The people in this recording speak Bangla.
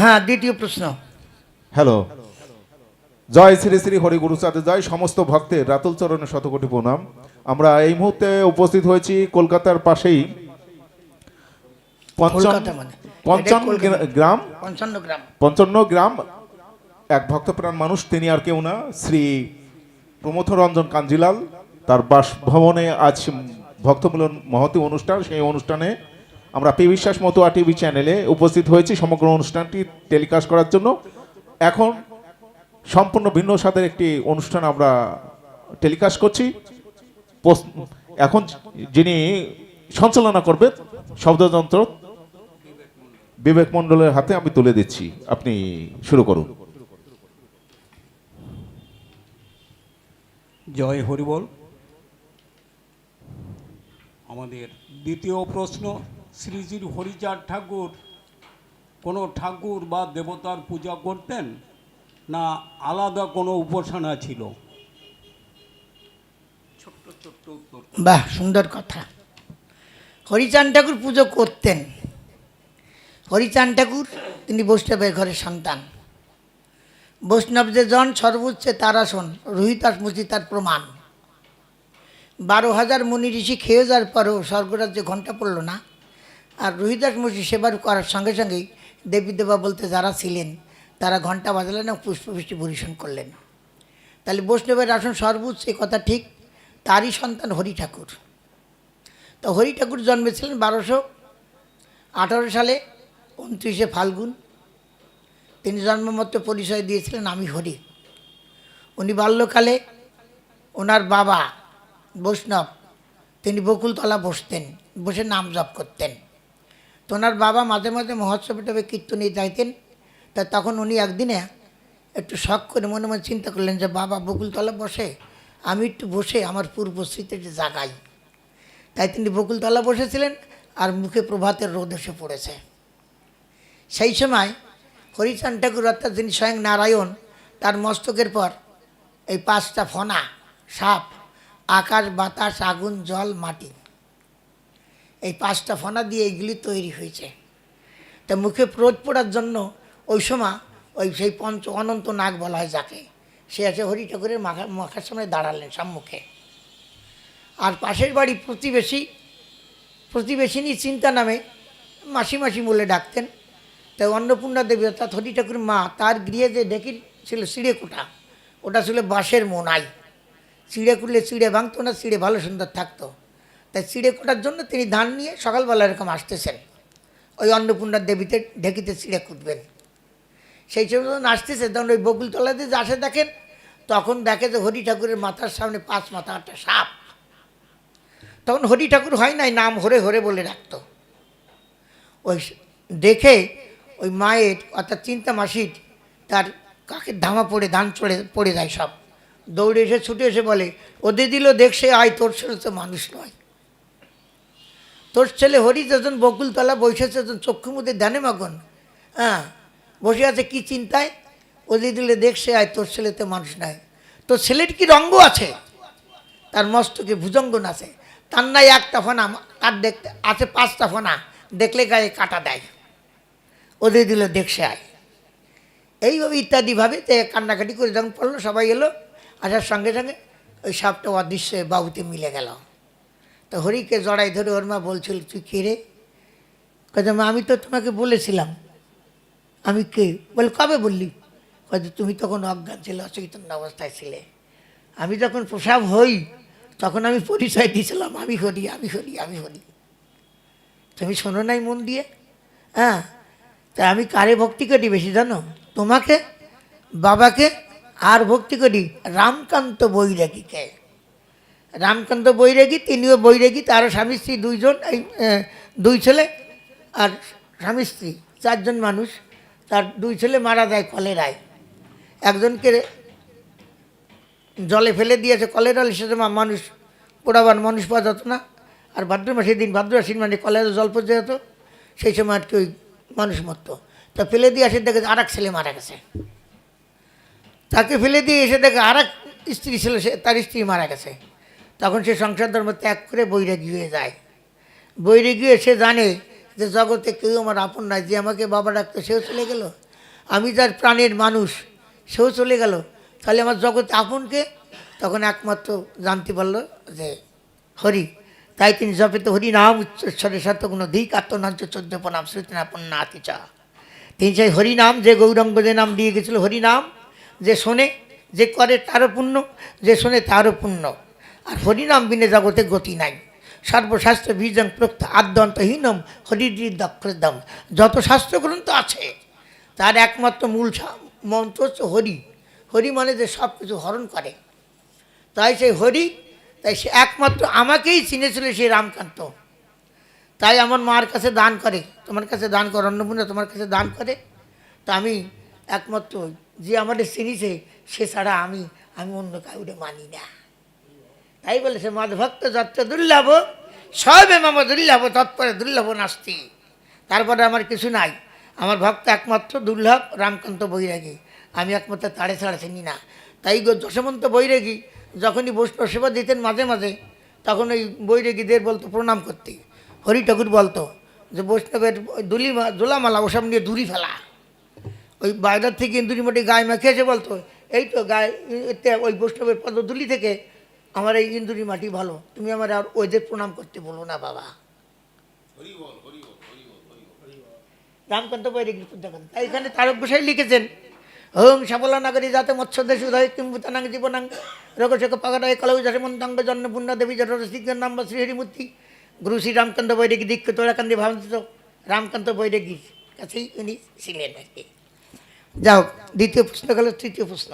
হ্যাঁ দ্বিতীয় প্রশ্ন। হ্যালো জয় শ্রী শ্রী হরি গুরু চাঁদে জয় সমস্ত ভক্তের রাতুল চরণের শতকোটি প্রণাম। আমরা এই মুহূর্তে উপস্থিত হয়েছি কলকাতার পাশেই কলকাতা মানে। পঞ্চান্ন গ্রাম। পঞ্চান্ন গ্রাম। এক ভক্তপ্রাণ মানুষ তিনি আর কেউ না শ্রী প্রমথ রঞ্জন কাঞ্জিলাল। তার বাসভবনে আজ ভক্তমিলন মহতি অনুষ্ঠান সেই অনুষ্ঠানে আমরা পি বিশ্বাস মতুয়া টিভি চ্যানেলে উপস্থিত হয়েছি সমগ্র অনুষ্ঠানটি টেলিকাস্ট করার জন্য। এখন সম্পূর্ণ ভিন্ন স্বাদের একটি অনুষ্ঠান আমরা টেলিকাস্ট করছি। এখন যিনি সঞ্চালনা করবেন শব্দযন্ত্র বিবেক মণ্ডলের হাতে আমি তুলে দিচ্ছি। আপনি শুরু করুন। জয় হরিবল। আমাদের দ্বিতীয় প্রশ্ন শ্রী শ্রী হরিচাঁদ ঠাকুর কোনো ঠাকুর বা দেবতার পূজা করতেন না আলাদা কোনো উপাসনা ছিল? বাহ সুন্দর কথা। হরিচাঁদ ঠাকুর পুজো করতেন। হরিচাঁদ ঠাকুর তিনি বৈষ্ণবের ঘরের সন্তান। বৈষ্ণব যে জন সর্বোচ্চে তার আসন রোহিতাস মুচি তার প্রমাণ। বারো হাজার মুনি ঋষি খেয়ে যাওয়ার পরেও স্বর্গরাজ্যে ঘণ্টা পড়ল না। আর রোহিদাস মুচি সেবার করার সঙ্গে সঙ্গেই দেবী দেবা বলতে যারা ছিলেন, তারা ঘণ্টা বাজালেন এবং পুষ্পবৃষ্টি পরিবেশন করলেন। তাহলে বৈষ্ণবের আসন সর্বোচ্চ, এ কথা ঠিক, তারই সন্তান হরি ঠাকুর। তো হরি ঠাকুর জন্মেছিলেন বারোশো আঠারো সালে, উনত্রিশে ফাল্গুন। তিনি জন্মমত্ত পরিচয় দিয়েছিলেন আমি হরি। উনি বাল্যকালে ওনার বাবা বৈষ্ণব, তিনি বকুলতলা বসতেন, বসে নাম জপ করতেন। তো ওনার বাবা মাঝে মাঝে মহোৎসবে টবে কীর্তনে যাইতেন। তা তখন উনি একদিনে একটু শখ করে মনে মনে চিন্তা করলেন যে, বাবা বকুলতলা বসে, আমি একটু বসে আমার পূর্ব স্মৃতিটি জাগাই। তাই তিনি বকুলতলা বসেছিলেন আর মুখে প্রভাতের রোদ এসে পড়েছে। সেই সময় হরিচাঁদ ঠাকুর অর্থাৎ যিনি স্বয়ং নারায়ণ, তার মস্তকের পর এই পাঁচটা ফনা, সাপ, আকাশ, বাতাস, আগুন, জল, মাটি এই পাঁচটা ফনা দিয়ে এইগুলি তৈরি হয়েছে। তা মুখে প্রোধ পড়ার জন্য ওই সময় ওই সেই পঞ্চ অনন্ত নাগ বলা হয় যাকে। সে আছে হরি ঠাকুরের মাখা, মাখার সামনে দাঁড়ালেন সম্মুখে। আর পাশের বাড়ি প্রতিবেশী, প্রতিবেশিনী চিন্তা নামে মাসি মাসি বলে ডাকতেন। তাই অন্নপূর্ণা দেবী অর্থাৎ হরি ঠাকুর মা, তার গৃহে যে ডেকি ছিল চিড়ে ওটা ছিল বাঁশের মোনাই। চিড়ে কুটলে চিড়ে ভাঙতো না চিড়ে ভালো সুন্দর থাকতো। তাই চিড়ে কোটার জন্য তিনি ধান নিয়ে সকালবেলা এরকম আসতেছেন। ওই অন্নপূর্ণার দেবীতে ঢেকিতে চিড়ে কুটবেন। সেই সময় যখন আসতেছে, তখন ওই বকুলতলাতে যে আসে দেখেন, তখন দেখে যে হরি ঠাকুরের মাথার সামনে পাঁচ মাথা একটা সাপ। তখন হরি ঠাকুর হয় নাই, নাম হরে হরে বলে রাখতো। ওই দেখে ওই মায়ের, অর্থাৎ চিন্তা মাসির, তার কাকের ধামা পড়ে, ধান চড়ে, পড়ে যায় সব। দৌড়ে এসে ছুটে এসে বলে ওদের দিল দেখছে আয়, তোর তো মানুষ নয়। তোর ছেলে হরি যখন বকুলতলা বসেছে যখন চক্ষু মুদে ধ্যানে মগন হ্যাঁ বসে আছে কি চিন্তায়? ওদের দিলে দেখছে আয় তোর ছেলে তো মানুষ নয় তোর ছেলের কি রঙ্গ আছে? তার মস্তকে ভুজঙ্গন আছে তার নাই একটা ফোনা, তার দেখতে আছে পাঁচটা ফোনা, দেখলে গায়ে কাটা দেয়। ওদের দিল দেখছে আয়। এইভাবে ইত্যাদিভাবে তে কান্নাকাটি করে যখন পড়ল, সবাই এলো, আসার সঙ্গে সঙ্গে ওই সাপটা অদৃশ্য বাবুতে মিলে গেল। তো হরিকে জড়াই ধরে ওর মা বলছিল, তুই কে রে? মা, আমি তো তোমাকে বলেছিলাম। আমি কে? বলে, কবে বললি? হয়তো তুমি তখন অজ্ঞান ছিলে, অচেতন অবস্থায় ছিলে। আমি যখন প্রসাব হই, তখন আমি পরিচয় দিয়েছিলাম, আমি হরি আমি হরি আমি হরি। তুমি শোনো নাই মন দিয়ে? হ্যাঁ তা আমি কারে ভক্তি করি বেশি, জানো? তোমাকে, বাবাকে, আর ভক্তি করি? রামকান্ত বৈরাগীকে। রামকান্ত বৈরাগী, তিনিও বৈরাগী তারও স্বামী স্ত্রী দুইজন, এই দুই ছেলে আর স্বামী স্ত্রী, চারজন মানুষ। তার দুই ছেলে মারা যায় কলেরায়। একজনকে জলে ফেলে দিয়েছে কলেরা সেটা মানুষ পোড়াবার মানুষ পাওয়া যেত না। আর ভাদ্র মাসের দিন ভাদ্র মানে কলেরা জল পড়তে যেত, সেই সময় আর কি ওই মানুষ মরতো। তা ফেলে দিয়ে আসে দেখে আর এক ছেলে মারা গেছে। তাকে ফেলে দিয়ে এসে দেখে আর এক স্ত্রী ছিল সে, তার স্ত্রী মারা গেছে। তখন সে সংসার ধর্ম ত্যাগ করে বৈরাগী হয়ে যায়। বৈরাগী হয়ে সে জানে যে জগতে কেউ আমার আপন নাই, যে আমাকে বাবা ডাকতো, সেও চলে গেল। আমি যার প্রাণের মানুষ, সেও চলে গেল। তাহলে আমার জগতে আপনকে তখন একমাত্র জানতে পারল যে হরি। তাই তিনি জপেতে হরি নাম উচ্চস্বরে শতগুণ ধিক আত্মনাঞ্চ চোদ্দ প্রণাম শ্রুতিনা পন্না আতিচা তিনি সেই হরিনাম যে গৌরঙ্গ যে নাম দিয়ে গেছিল হরিনাম যে শোনে, যে করে তারও পুণ্য, যে শোনে তারও পুণ্য। আর হরিনাম বিনে জগতে গতি নাই। সর্বশাস্ত্র বীজং প্রক্ত আদ্যন্তহীনম হরিদ্রি দক্ষদম যত শাস্ত্রগ্রন্থ আছে, তার একমাত্র মূল মন্ত্র হচ্ছে হরি। হরি মানে যে সব কিছু হরণ করে। তাই সেই হরি, তাই সে একমাত্র আমাকেই চিনেছিল সেই রামকান্ত। তাই আমার মার কাছে দান করে। তোমার কাছে দান করে, অন্নপূর্ণা তোমার কাছে দান করে। তা আমি একমাত্র যে আমাদের চিনিছে, সে ছাড়া আমি আমি অন্য কাউরে মানি না। তাই বলে সে মাধভক্ত যত্র দুর্লভ, সবে মামা দুর্লভ, তৎপরে দুর্লভ নাস্তি। তারপরে আমার কিছু নাই। আমার ভক্ত একমাত্র দুর্লভ রামকান্ত বৈরাগী। আমি একমাত্র তাড়ে ছাড়া চিনি না। তাই গো যশবন্ত বৈরাগী যখনই বৈষ্ণব সেবা দিতেন মাঝে মাঝে, তখন ওই বৈরাগীদের বলতো, প্রণাম করতে। হরি ঠাকুর বলতো যে, বৈষ্ণবের ওই দুলি দোলামালা ওসব নিয়ে দূরি ফেলা। ওই বাইরের থেকে ইন্দুরি গায়ে মেখে এসে বলতো, এই তো গায়ে ওই বৈষ্ণবের পদধূলি থেকে আমার এই ইন্দুরি মাটি ভালো। তুমি আমার আর ওইদের প্রণাম করতে বলো না, বাবা। রামকান্ত বৈরে তাই এখানে তারক গোসাই লিখেছেন ওং সাবলা নাগরী যাতে মৎস্যদেশ উদয় কিম্বুতানাং জীবনাং রোগশোক পাগড়ায় কলৌ যশ মন্তাঙ্গ জন্ম পুণ্য দেবী জট সিদ্ধ নাম শ্রীহরিমূর্তি। গুরু শ্রী রামকান্ত বৈরাগী দীক্ষ তোরাকান্দি ভাবন্ত রামকান্ত বৈরাগীর কাছেই উনি ছিলেন আর কি। যাও দ্বিতীয় প্রশ্ন গেল, তৃতীয় প্রশ্ন।